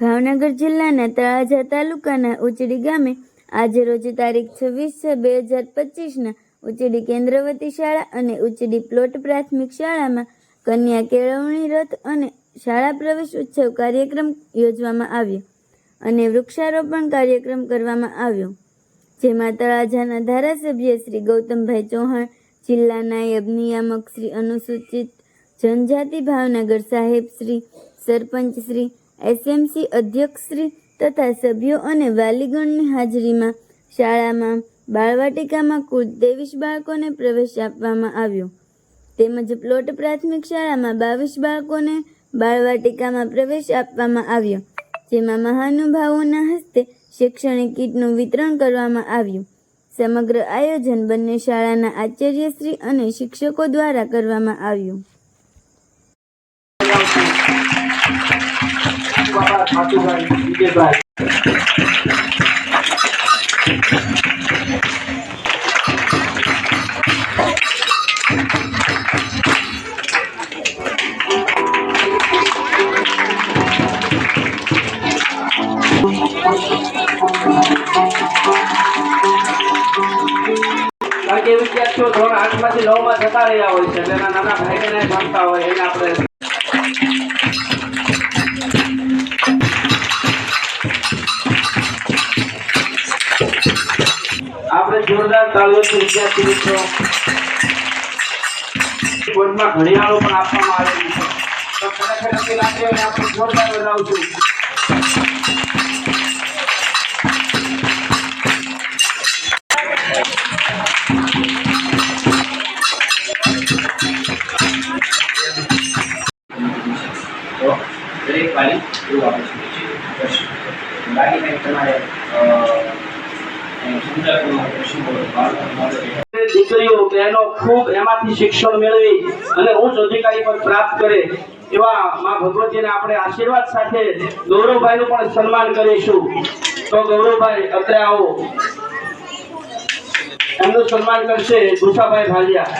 ભાવનગર જિલ્લાના તળાજા તાલુકાના ઉચડી ગામે આજે રોજ તારીખ છવ્વીસ છ બે હજાર પચીસના ઉચડી કેન્દ્રવતી શાળા અને ઉચડી પ્લોટ પ્રાથમિક શાળામાં કન્યા કેળવણી રથ અને શાળા પ્રવેશ ઉત્સવ કાર્યક્રમ યોજવામાં આવ્યો અને વૃક્ષારોપણ કાર્યક્રમ કરવામાં આવ્યો, જેમાં તળાજાના ધારાસભ્ય શ્રી ગૌતમભાઈ ચૌહાણ, જિલ્લા નાયબ નિયામક શ્રી અનુસૂચિત જનજાતિ ભાવનગર સાહેબ શ્રી, સરપંચ શ્રી એસએમસી અધ્યક્ષ શ્રી તથા સભ્યો અને વાલીગણની હાજરીમાં શાળામાં, બાળવાટિકામાં કુલ ત્રેવીસ બાળકોને પ્રવેશ આપવામાં આવ્યો. તેમજ પ્લોટ પ્રાથમિક શાળામાં બાવીસ બાળકોને બાળવાટિકામાં પ્રવેશ આપવામાં આવ્યો, જેમાં મહાનુભાવોના હસ્તે શૈક્ષણિક કીટનું વિતરણ કરવામાં આવ્યું. સમગ્ર આયોજન બંને શાળાના આચાર્યશ્રી અને શિક્ષકો દ્વારા કરવામાં આવ્યું. ઠાકુરભાઈ વિજયભાઈ કારણ કે વિદ્યાર્થીઓ ધોરણ આઠમાંથી નવમાં જતા રહ્યા હોય છે. એના નાના ભાઈ બહેન ભણતા હોય, એને આપણે જોરદાર તાળીઓથી વિદ્યાર્થી ઘડિયાળો પણ આપવામાં આવેલી છે. તો ખરેખર નક્કી લાગે આપણે જોરદાર વધાવશું દરેક વાલી તમારે અ, કંઈ સમજાતું પ્રશ્નો હોય બાળકોને મળે દીકરીઓ બહેનો ખૂબ એમાંથી શિક્ષણ મેળવી અને ઉચ્ચ અધિકારી પર પ્રાપ્ત કરે એવા માં ભગવતીને આપણે આશીર્વાદ સાથે ગૌરવભાઈનું પણ સન્માન કરીશું. તો ગૌરવભાઈ, અત્રે આવો. એમનું સન્માન કરશે ભૂષાભાઈ ભાલિયા.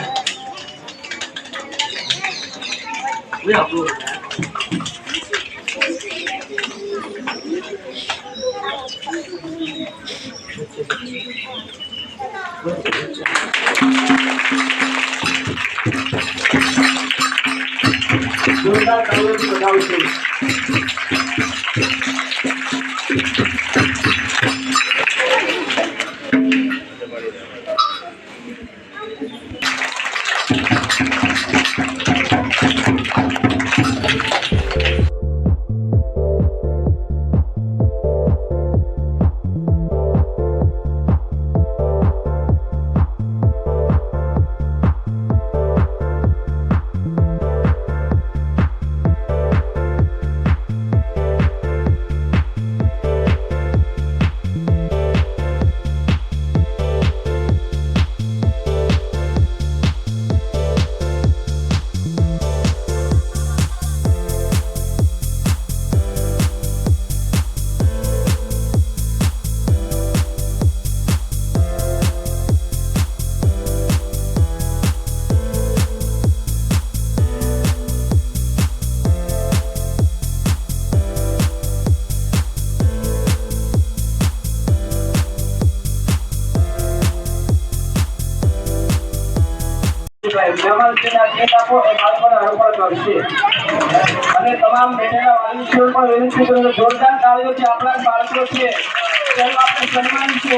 જોરદાર તાળીઓથી વધાવશું મહેમાન જેને ભેટ આપો એ બાળકોને અર્પણ કરશે. અને તમામ બેઠેલા વાલીઓ પણ વિનંતી કરું જોરદાર તાળીઓથી આપણા બાળકો છે, તેનું આપણે સન્માન છે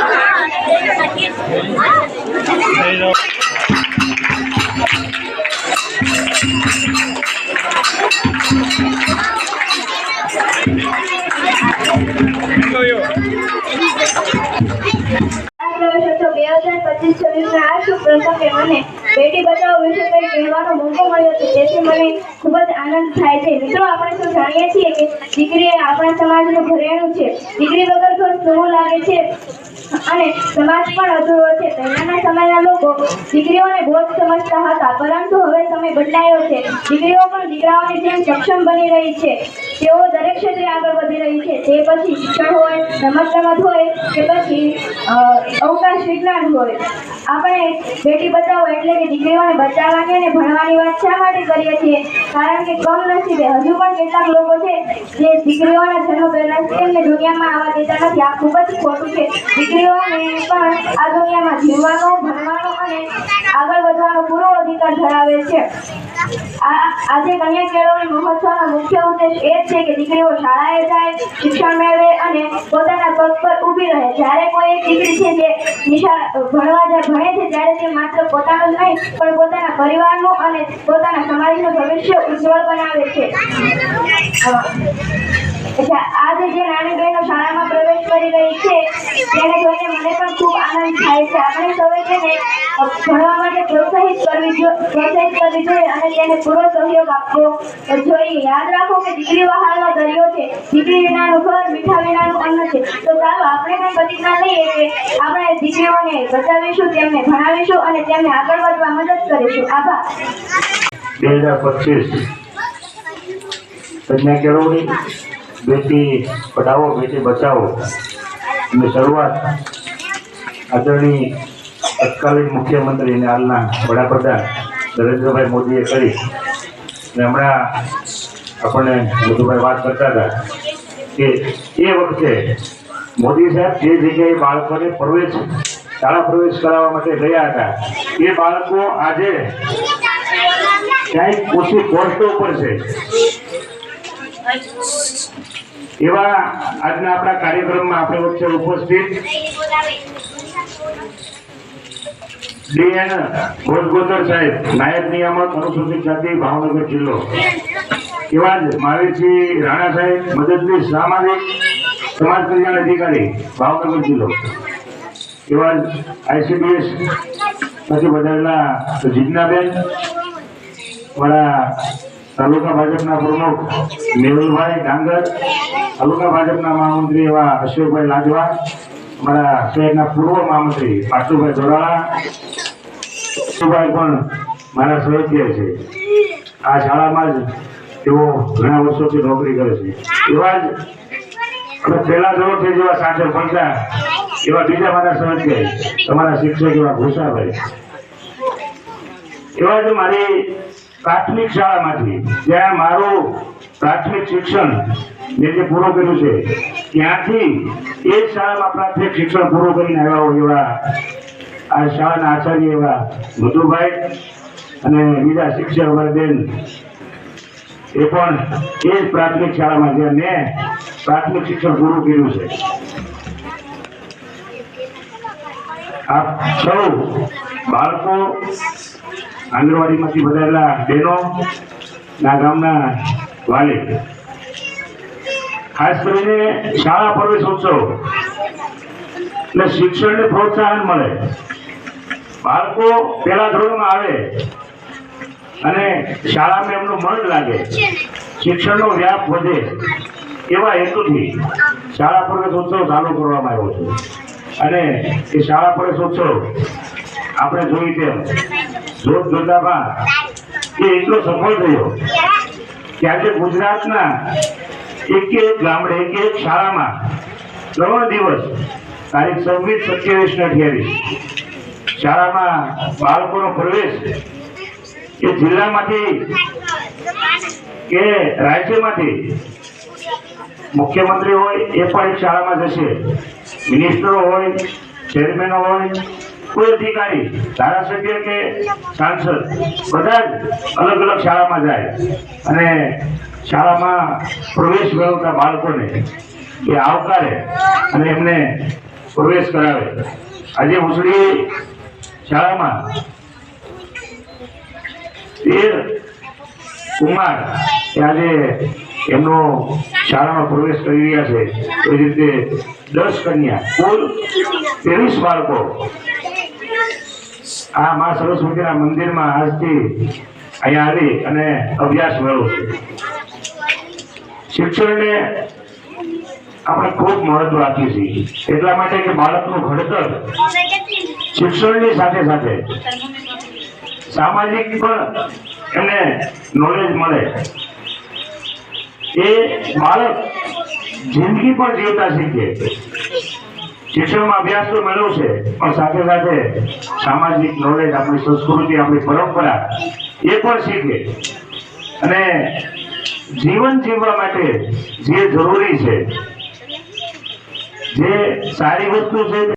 મોકો મળ્યો છે તેથી મને ખૂબ જ આનંદ થાય છે. મિત્રો, આપણે તો જાણીએ છીએ કે દીકરી આપણા સમાજનું ઘરેણું છે. દીકરી વગર ઘર શું લાગે છે? અને સમાજ પણ અધૂરો છે. પહેલાના સમયના લોકો દીકરીઓને બોજ સમજતા હતા. પરંતુ હવે સમય બદલાયો છે. દીકરીઓ પણ દીકરાઓની જેમ સક્ષમ બની રહી છે. તેઓ દરેક ક્ષેત્રે આગળ વધી રહી છે. તે પછી શિક્ષણ હોય રમત ગમત હોય, કે પછી અવકાશ વિજ્ઞાન હોય. આપણે બેટી બચાવો એટલે કે દીકરીઓને બચાવવાની અને ભણવાની વાત શા માટે કરીએ છીએ? કારણ કે કમનસીબે હજુ પણ કેટલાક લોકો છે જે દીકરીઓના જન્મ પહેલાં એમને દુનિયામાં આવવા દેતા નથી. આ ખૂબ જ ખોટું છે. પણ આ દુનિયામાં જીવવાનો ભણવાનો અને આગળ વધવાનો પૂરો અધિકાર ધરાવે છે. આજે કન્યા કેળવણી મહોત્સવનો મુખ્ય ઉદ્દેશ એ છે કે દીકરીઓ શાળાએ જાય, શિક્ષણ મેળવે અને પોતાના પગ પર ઊભી રહે. જ્યારે કોઈ દીકરી છે જે નિશા ભણવા જાય ભણે છે, ત્યારે તે માત્ર પોતાનું જ નહીં, પણ પોતાના પરિવારનું અને પોતાના સમાજનું ભવિષ્ય ઉજ્જવળ બનાવે છે. આજે જે નાની બહેનો શાળામાં પ્રવેશ કરી રહી છે, તેને જોઈને મને પણ ખૂબ આનંદ થાય છે. આપણે સૌએ તેને ભણવા પ્રોત્સાહિત કરવી પ્રોત્સાહિત કરવી જોઈએ અને તેને પૂરો સહયોગ આપવો. જોઈએ યાદ રાખો કે દીકરી વહાલનો દરિયો છે. દીકરી વિનાનું ઘર, મીઠા વિનાનું અન્ન છે. તો ચાલો આપણે પણ પ્રતિજ્ઞા લઈએ કે આપણે દીકરીઓને બચાવીશું, તેમને ભણાવીશું અને તેમને આગળ વધવા મદદ કરીશું. આભાર. બે હજાર પચીસ. કન્યા કેળવણી. બેટી પઢાવો, બેટી બચાવો. ની શરૂઆત આદરણીય તત્કાલીન મુખ્યમંત્રી અને હાલના વડાપ્રધાન નરેન્દ્રભાઈ મોદીએ કરી. અને હમણાં આપણને મધુભાઈ વાત કરતા હતા કે એ વખતે મોદી સાહેબ જે જગ્યાએ બાળકોને પ્રવેશ, શાળા પ્રવેશ કરાવવા માટે ગયા હતા, એ બાળકો આજે ક્યાંય ઓછી પોસ્ટો ઉપર છે. એવા આજના આપણા કાર્યક્રમમાં આપણે વચ્ચે ઉપસ્થિત ડીએન ભોજગોદર સાહેબ, નાયબ નિયામક અનુસૂચિત જાતિ, ભાવનગર જિલ્લો. એવા જ મહાવીરસિંહ રાણા સાહેબ મદદની સામાજિક સમાજ કલ્યાણ અધિકારી, ભાવનગર જિલ્લો. એવા જ આઈસીડીએસ પછી વધારેલા જીજ્ઞાબેન મારા તાલુકા ભાજપના પ્રમુખ મેહુલભાઈ ડાંગર, તાલુકા ભાજપના મહામંત્રી એવા અશોકભાઈ લાજવા અમારા શહેરના પૂર્વ મહામંત્રી પાટુભાઈ દોરાળા પાટુભાઈ પણ મારા સહયોગીય છે. આ શાળામાં જ તેઓ ઘણા વર્ષોથી નોકરી કરે છે. એવા જ અમે પહેલા ધોરણથી જેવા સાચર ભણતા એવા બીજા મારા સહયોગીય તમારા શિક્ષક એવા ભૂષાભાઈ એવા જ મારી પ્રાથમિક શાળામાંથી જ્યાં મારું પ્રાથમિક શિક્ષણ મેં જે પૂરું કર્યું છે ત્યાંથી એ જ શાળામાં પ્રાથમિક શિક્ષણ પૂરું કરીને આવ્યા હોય એવા આ શાળાના આચાર્ય એવા મધુભાઈ અને બીજા શિક્ષક અમારી એ પણ એ જ પ્રાથમિક શાળામાં જ્યાં મેં પ્રાથમિક શિક્ષણ પૂરું કર્યું છે. આપ સૌ બાળકો, આંગણવાડીમાંથી વધારેલા બહેનો, ના ગામના વાલી ખાસ કરીને શાળા પ્રવેશ ઉત્સવ. એટલે શિક્ષણને પ્રોત્સાહન મળે. બાળકો પહેલા ધોરણમાં આવે અને શાળામાં એમનું મન લાગે. શિક્ષણનો વ્યાપ વધે એવા હેતુથી શાળા પ્રવેશ ઉત્સવ ચાલુ કરવામાં આવ્યો છે. અને એ શાળા પ્રવેશ ઉત્સવ આપણે જોઈ તેમ જોત જોતામાં એ એટલો સફળ થયો કે આજે ગુજરાતના એક એક ગામડે, એક એક શાળામાં ત્રણ દિવસ તારીખ છવ્વીસ, સત્યાવીસ ને અઠ્યાવીસ. શાળામાં બાળકોનો પ્રવેશ એ જિલ્લામાંથી કે રાજ્યમાંથી મુખ્યમંત્રી હોય એ પણ એક શાળામાં જશે. મિનિસ્ટરો હોય, ચેરમેનો હોય, કોઈ અધિકારી, ધારાસભ્ય કે સાંસદ, બધા જ અલગ અલગ શાળામાં જાય. અને શાળામાં પ્રવેશ મેળવતા બાળકોને એ આવકારે અને એમને પ્રવેશ કરાવે. આજે ઉસળી શાળામાં તેર કુમાર આજે એમનો શાળામાં પ્રવેશ કરી રહ્યા છે. એ રીતે દસ કન્યા, કુલ ત્રેવીસ બાળકો આ મા સરસ્વતીના મંદિરમાં આજથી અહીંયા આવી અને અભ્યાસ મેળવશે. શિક્ષણને આપણે ખૂબ મહત્વ આપીએ છીએ. એટલા માટે કે બાળકનું ઘડતર શિક્ષણની સાથે સાથે સામાજિક પણ એમને નોલેજ મળે. એ બાળક જિંદગી પણ જીવતા શીખે. શિક્ષણમાં અભ્યાસ તો મેળવશે, પણ સાથે સાથે સામાજિક નોલેજ આપણી સંસ્કૃતિ, આપણી પરંપરા, એ પણ શીખે. અને જીવન જીવવા માટે જે જરૂરી છે જે સારી વસ્તુ છે